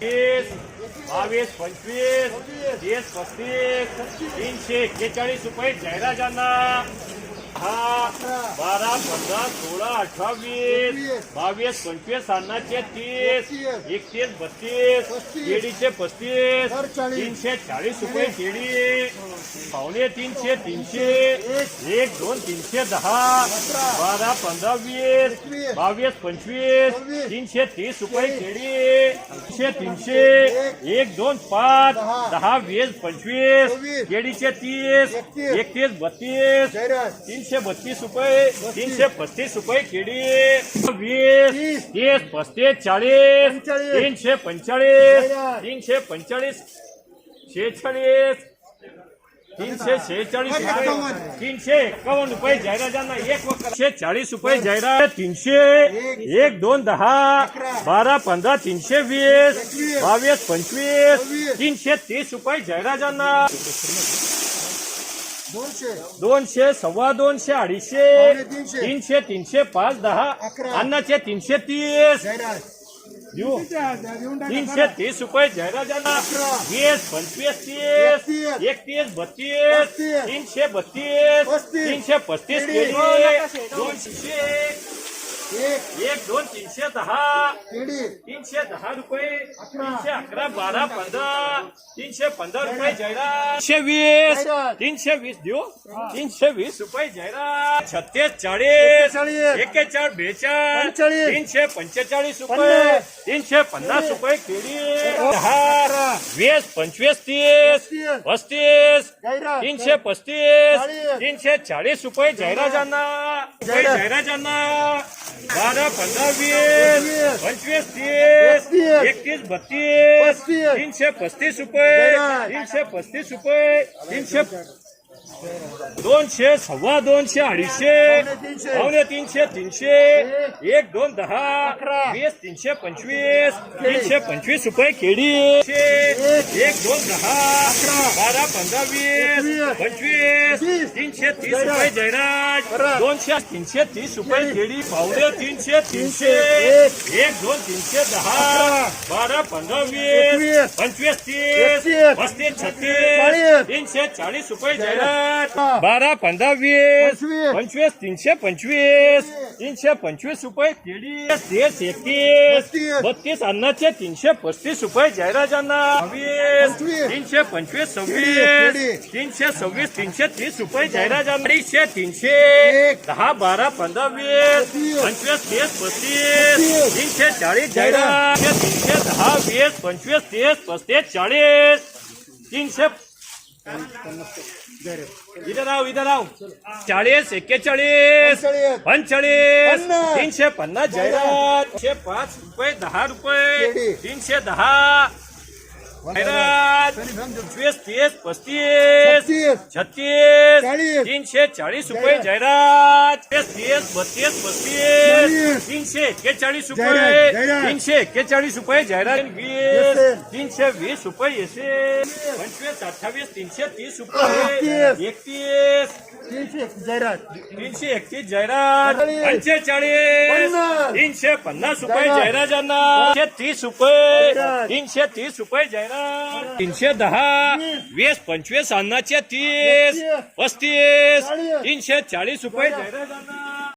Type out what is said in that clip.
वीस बावीस पंचवीस तीस पस्तीस तीनशे एक्केचाळीस रुपये जाहिराजांना दहा बारा पंधरा सोळा अठरा वीस बावीस पंचवीस अन्नाचे तीस एकतीस बत्तीस केळीचे पस्तीस तीनशे चाळीस रुपये केळी पावणे तीनशे तीनशे एक दोन तीनशे दहा बारा पंधरा वीस बावीस पंचवीस तीनशे तीस रुपये केळी तीनशे तीनशे एक दोन पाच दहा वीस पंचवीस केळीचे तीस एकतीस बत्तीस तीनशे बत्तीस रुपये तीनशे पस्तीस रुपये केळी वीस तीस. पस्तीस चाळीस तीनशे पंचेचाळीस तीनशे पंचेचाळीस शेहेचाळीस तीनशे शेहेचाळीस रुपये तीनशे एकावन्न रुपये जाहिरातांना एक तीनशे चाळीस रुपये जाहिरात तीनशे एक. दोन दहा बारा पंधरा तीनशे वीस बावीस पंचवीस तीनशे तीस रुपये जाहिरातांना दोनशे. दोनशे सव्वा दोनशे अडीचशे तीनशे. तीनशे तीनशे पाच दहा. अन्नाचे तीनशे तीस. तीनशे तीस रुपये जाहिरातांना अकरा. वीस पंचवीस तीस. एकतीस. बत्तीस. तीनशे बत्तीस. तीनशे पस्तीस. केळी दोनशे एक. एक दोन तीनशे दहा. तीनशे दहा रुपये. तीनशे अकरा बारा पंधरा. तीनशे पंधरा रुपये जाहिरात तीनशे वीस. तीनशे वीस देऊ? तीनशे वीस? रुपये जाहिरात छत्तीस चाळीस. एक्केचाळीस. बेचाळीस. तीनशे पंचेचाळीस रुपये. पन्नास. तीनशे पन्नास रुपये केळी. दहा वीस पंचवीस तीस. पस्तीस. तीनशे पस्तीस. तीनशे चाळीस रुपये जाहिराजांना. जाहिराजांना बारा पंधरा वीस. वीस. पंचवीस तीस. एकतीस. बत्तीस. तीनशे पस्तीस रुपये. जाहिरात. तीनशे पस्तीस रुपये तीनशे दोनशे सव्वा दोनशे अडीचशे पावणे तीनशे. तीनशे एक दोन दहा अकरा. वीस तीनशे पंचवीस तीनशे पंचवीस रुपये केळी एक दोन दहा बारा पंधरा वीस वीस. पंचवीस. तीनशे तीस. रुपये परत. दोनशे तीनशे तीस रुपये. केळी पावणे तीनशे तीनशे एक. दोन तीनशे दहा अकरा. बारा पंधरा. वीस पंचवीस तीस. पस्तीस छत्तीस. तीनशे चाळीस रुपये जाहिरात. जाहिरात बारा पंधरा वीस पंचवीस. तीनशे पंचवीस तीनशे पंचवीस रुपये केळी तीस एकतीस बत्तीस. अन्नाचे तीनशे पस्तीस रुपये जाहिराजांना वीस पंचवीस. तीनशे पंचवीस. सव्वीस तीनशे सव्वीस तीनशे तीस रुपये जाहिराजांना अडीचशे तीनशे. दहा बारा पंधरा वीस. पंचवीस तीस पस्तीस पस्तीस. तीनशे चाळीस जाहिरात तीनशे दहा वीस पंचवीस तीस पस्तीस चाळीस तीनशे इथं राव इथं राव चाळीस एक्केचाळीस पंचेचाळीस. तीनशे पन्नास जाहिरात पाच रुपये दहा रुपये. तीनशे दहा. पंचवीस तीस पस्तीस पस्तीस. छत्तीस. तीनशे चाळीस रुपये जाहिरात तीस तीस बत्तीस चाळीस. तीनशे एक्केचाळीस रुपये. तीनशे एक्केचाळीस रुपये जाहिरात वीस. तीनशे वीस रुपये येसे पंचवीस अठ्ठावीस तीनशे तीस रुपये एकतीस. एकतीस तीनशे जाहिरात तीनशे एकतीस जाहिरात चाळीस. पंचेचाळीस. तीनशे पन्नास रुपये जाहिरात. जाहिराजांना तीनशे तीस रुपये. तीनशे तीस रुपये जाहिरात तीनशे दहा वीस पंचवीस अन्नाचे तीस एकतीस. पस्तीस. तीनशे चाळीस रुपये जाहिराजांना